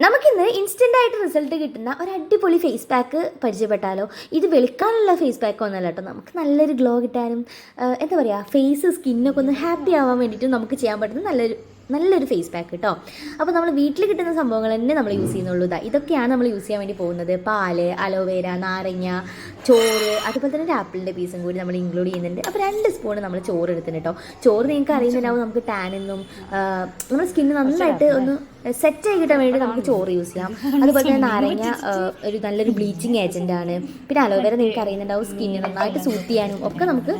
നമുക്കിന്ന് ഇൻസ്റ്റന്റ് ആയിട്ട് റിസൾട്ട് കിട്ടുന്ന ഒരു അടിപൊളി ഫേസ് പാക്ക് പരിചയപ്പെട്ടാലോ? ഇത് വെളുക്കാനുള്ള ഫേസ് പാക്ക് ഒന്നല്ല കേട്ടോ. നമുക്ക് നല്ലൊരു ഗ്ലോ കിട്ടാനും എന്താ പറയുക ഫേസ് സ്കിന്നൊക്കെ ഒന്ന് ഹാപ്പി ആവാൻ വേണ്ടിയിട്ട് നമുക്ക് ചെയ്യാൻ പറ്റുന്ന നല്ലൊരു നല്ലൊരു ഫേസ് പാക്ക് കേട്ടോ അപ്പോൾ നമ്മൾ വീട്ടിൽ കിട്ടുന്ന സംഭവങ്ങൾ തന്നെ നമ്മൾ യൂസ് ചെയ്യുന്നുള്ളൂ. ഇതാ ഇതൊക്കെയാണ് നമ്മൾ യൂസ് ചെയ്യാൻ വേണ്ടി പോകുന്നത്. പാൽ അലോവേര നാരങ്ങ ചോറ് അതുപോലെ തന്നെ ഒരു ആപ്പിളിന്റെ പീസും കൂടി നമ്മൾ ഇൻക്ലൂഡ് ചെയ്യുന്നുണ്ട്. അപ്പോൾ രണ്ട് സ്പൂൺ നമ്മൾ ചോറ് എടുത്തിട്ടുണ്ട് കേട്ടോ ചോറ് നിങ്ങൾക്ക് അറിയുന്നുണ്ടാവും നമുക്ക് ടാനെന്നും നമ്മുടെ സ്കിന്ന് നന്നായിട്ട് ഒന്ന് സെറ്റ് ആയി കിട്ടാൻ വേണ്ടി നമുക്ക് ചോറ് യൂസ് ചെയ്യാം. അതുപോലെ തന്നെ നാരങ്ങ ഒരു നല്ലൊരു ബ്ലീച്ചിങ് ഏജന്റ് ആണ്. പിന്നെ അലോവേര നിങ്ങൾക്ക് അറിയുന്നുണ്ടാവും സ്കിന്ന് നന്നായിട്ട് സൂട്ട് ചെയ്യാനും ഒക്കെ നമുക്ക്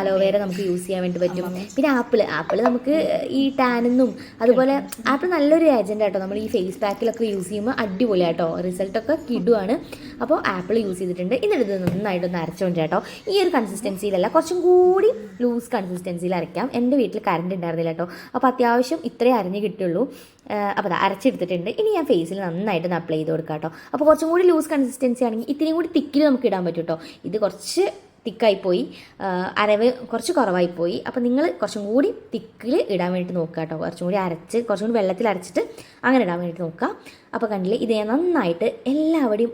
അലോവേര നമുക്ക് യൂസ് ചെയ്യാൻ വേണ്ടി പറ്റും. പിന്നെ ആപ്പിൾ ആപ്പിൾ നമുക്ക് ഈ ടാനെന്നും അതുപോലെ ആപ്പിൾ നല്ലൊരു ഏജന്റ് ആട്ടോ. നമ്മൾ ഈ ഫേസ് പാക്കിലൊക്കെ യൂസ് ചെയ്യുമ്പോൾ അടിപൊളിയാട്ടോ. റിസൾട്ടൊക്കെ കിടുവാണ്. അപ്പോൾ ആപ്പിൾ യൂസ് ചെയ്തിട്ടുണ്ട്. എന്നിട്ട് ഇത് നന്നായിട്ടൊന്ന് അരച്ചുകൊണ്ട് കേട്ടോ ഈ ഒരു കൺസിസ്റ്റൻസിയിലല്ല കുറച്ചും കൂടി ലൂസ് കൺസിസ്റ്റൻസിയിൽ അരയ്ക്കാം. എന്റെ വീട്ടിൽ കറണ്ട് ഉണ്ടായിരുന്നില്ല കേട്ടോ അപ്പോൾ അത്യാവശ്യം ഇത്രേ അരഞ്ഞ് കിട്ടുള്ളൂ. അപ്പോൾ അത് അരച്ചെടുത്തിട്ടുണ്ട്. ഇനി ഞാൻ ഫേസിൽ നന്നായിട്ട് അപ്ലൈ ചെയ്ത് കൊടുക്കാം കേട്ടോ അപ്പോൾ കുറച്ചും കൂടി ലൂസ് കൺസിസ്റ്റൻസി ആണെങ്കിൽ ഇത്രയും കൂടി തിക്കിൽ നമുക്ക് ഇടാൻ പറ്റും കേട്ടോ ഇത് കുറച്ച് തിക്കായിപ്പോയി. അരവ് കുറച്ച് കുറവായിപ്പോയി. അപ്പോൾ നിങ്ങൾ കുറച്ചും കൂടി തിക്കിൽ ഇടാൻ വേണ്ടിയിട്ട് നോക്കുക കേട്ടോ. കുറച്ചും കൂടി അരച്ച് കുറച്ചും കൂടി വെള്ളത്തിൽ അരച്ചിട്ട് അങ്ങനെ ഇടാൻ വേണ്ടിയിട്ട് നോക്കുക. അപ്പോൾ കണ്ടില്ലേ ഇത് ഞാൻ നന്നായിട്ട് എല്ലാവരുടെയും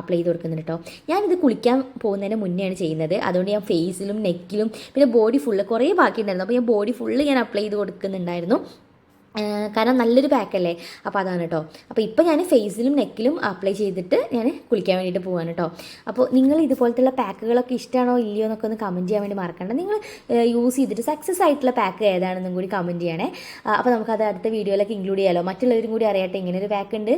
അപ്ലൈ ചെയ്ത് കൊടുക്കുന്നുണ്ട് കേട്ടോ. ഞാനിത് കുളിക്കാൻ പോകുന്നതിന് മുന്നെയാണ് ചെയ്യുന്നത്. അതുകൊണ്ട് ഞാൻ ഫേസിലും നെക്കിലും പിന്നെ ബോഡി ഫുള്ള് കുറേ ബാക്കി ഉണ്ടായിരുന്നു അപ്പോൾ ഞാൻ ബോഡി ഫുള്ള് ഞാൻ അപ്ലൈ ചെയ്ത് കൊടുക്കുന്നുണ്ടായിരുന്നു. കാരണം നല്ലൊരു പാക്കല്ലേ? അപ്പോൾ അതാണ് കേട്ടോ അപ്പോൾ ഇപ്പോൾ ഞാൻ ഫേസിലും നെക്കിലും അപ്ലൈ ചെയ്തിട്ട് ഞാൻ കുളിക്കാൻ വേണ്ടിയിട്ട് പോവാണ് കേട്ടോ അപ്പോൾ നിങ്ങൾ ഇതുപോലത്തുള്ള പാക്കുകളൊക്കെ ഇഷ്ടമാണോ ഇല്ലയോ എന്നൊക്കെ ഒന്ന് കമന്റ് ചെയ്യാൻ വേണ്ടി മറക്കണ്ട. നിങ്ങൾ യൂസ് ചെയ്തിട്ട് സക്സസ് ആയിട്ടുള്ള പാക്ക് ഏതാണെന്നും കൂടി കമന്റ് ചെയ്യണേ. അപ്പോൾ നമുക്കത് അടുത്ത വീഡിയോയിലൊക്കെ ഇൻക്ലൂഡ് ചെയ്യാമല്ലോ മറ്റുള്ളവരും കൂടി അറിയട്ടെ ഇങ്ങനെ ഒരു പാക്ക് ഉണ്ട്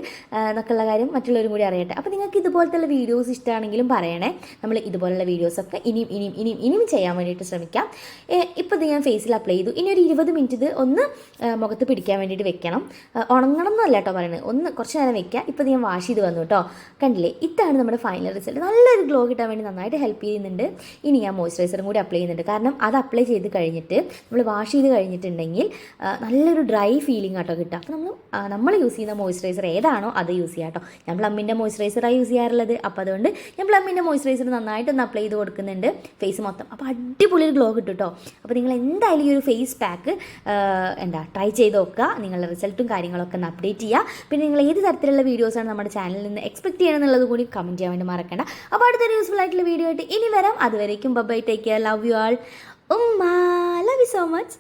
എന്നൊക്കെയുള്ള കാര്യം മറ്റുള്ളവരും കൂടി അറിയട്ടെ. അപ്പോൾ നിങ്ങൾക്ക് ഇതുപോലത്തുള്ള വീഡിയോസ് ഇഷ്ടമാണെങ്കിലും പറയണേ. നമ്മൾ ഇതുപോലുള്ള വീഡിയോസൊക്കെ ഇനിയും ഇനിയും ഇനിയും ഇനിയും ചെയ്യാൻ വേണ്ടിയിട്ട് ശ്രമിക്കാം. ഇപ്പോൾ ഇത് ഞാൻ ഫേസിൽ അപ്ലൈ ചെയ്തു. ഇനി ഒരു ഇരുപത് മിനിറ്റ് ഇത് ഒന്ന് മുഖത്ത് മുഖത്ത് പിടിക്കാൻ വേണ്ടിയിട്ട് വെക്കണം. ഉണങ്ങണം എന്നല്ല കേട്ടോ പറയുന്നത്. ഒന്ന് കുറച്ച് നേരം വെക്കുക ഇപ്പോൾ ഞാൻ വാഷ് ചെയ്ത് വന്നു കേട്ടോ. കണ്ടില്ലേ? ഇതാണ് നമ്മുടെ ഫൈനൽ റിസൾട്ട് നല്ലൊരു ഗ്ലോ കിട്ടാൻ വേണ്ടി നന്നായിട്ട് ഹെൽപ്പ് ചെയ്യുന്നുണ്ട്. ഇനി ഞാൻ മോയ്സ്ചറൈസറും കൂടി അപ്ലൈ ചെയ്യുന്നുണ്ട്. കാരണം അത് അപ്ലൈ ചെയ്ത് കഴിഞ്ഞിട്ട് നമ്മൾ വാഷ് ചെയ്ത് കഴിഞ്ഞിട്ടുണ്ടെങ്കിൽ നല്ലൊരു ഡ്രൈ ഫീലിംഗ് ആട്ടോ കിട്ടുക. അപ്പോൾ നമ്മൾ നമ്മൾ യൂസ് ചെയ്യുന്ന മോയ്സ്ചറൈസർ ഏതാണോ അത് യൂസ് ചെയ്യാം കേട്ടോ. ഞാൻ പ്ലമ്മിന്റെ മോയ്സ്ചറൈസറാണ് യൂസ് ചെയ്യാറുള്ളത്. അപ്പോൾ അതുകൊണ്ട് ഞാൻ പ്ലമ്മിന്റെ മോയ്സ്ചറൈസർ നന്നായിട്ട് ഒന്ന് അപ്ലൈ ചെയ്ത് കൊടുക്കുന്നുണ്ട്. ഫേസ് മൊത്തം. അപ്പോൾ അടിപൊളി ഒരു ഗ്ലോ കിട്ടും കേട്ടോ. അപ്പോൾ നിങ്ങൾ എന്തായാലും ഈ ഒരു ഫേസ് പാക്ക് എന്താ ട്രൈ ചെയ്ത്. നോക്കുക നിങ്ങളുടെ റിസൾട്ടും കാര്യങ്ങളൊക്കെ ഒന്ന് അപ്ഡേറ്റ് ചെയ്യുക. പിന്നെ നിങ്ങൾ ഏത് തരത്തിലുള്ള വീഡിയോസാണ് നമ്മുടെ ചാനലിൽ നിന്ന് എക്സ്പെക്ട് ചെയ്യണമെന്നുള്ളത് കൂടി കമന്റ് ചെയ്യാൻ വേണ്ടി മറക്കണ്ട. അപ്പോൾ അടുത്തൊരു യൂസ്ഫുൾ ആയിട്ടുള്ള വീഡിയോ ആയിട്ട് ഇനി വരാം. അതുവരേക്കും bye take care love you all ഉമ്മ ലവ് യു സോ മച്ച്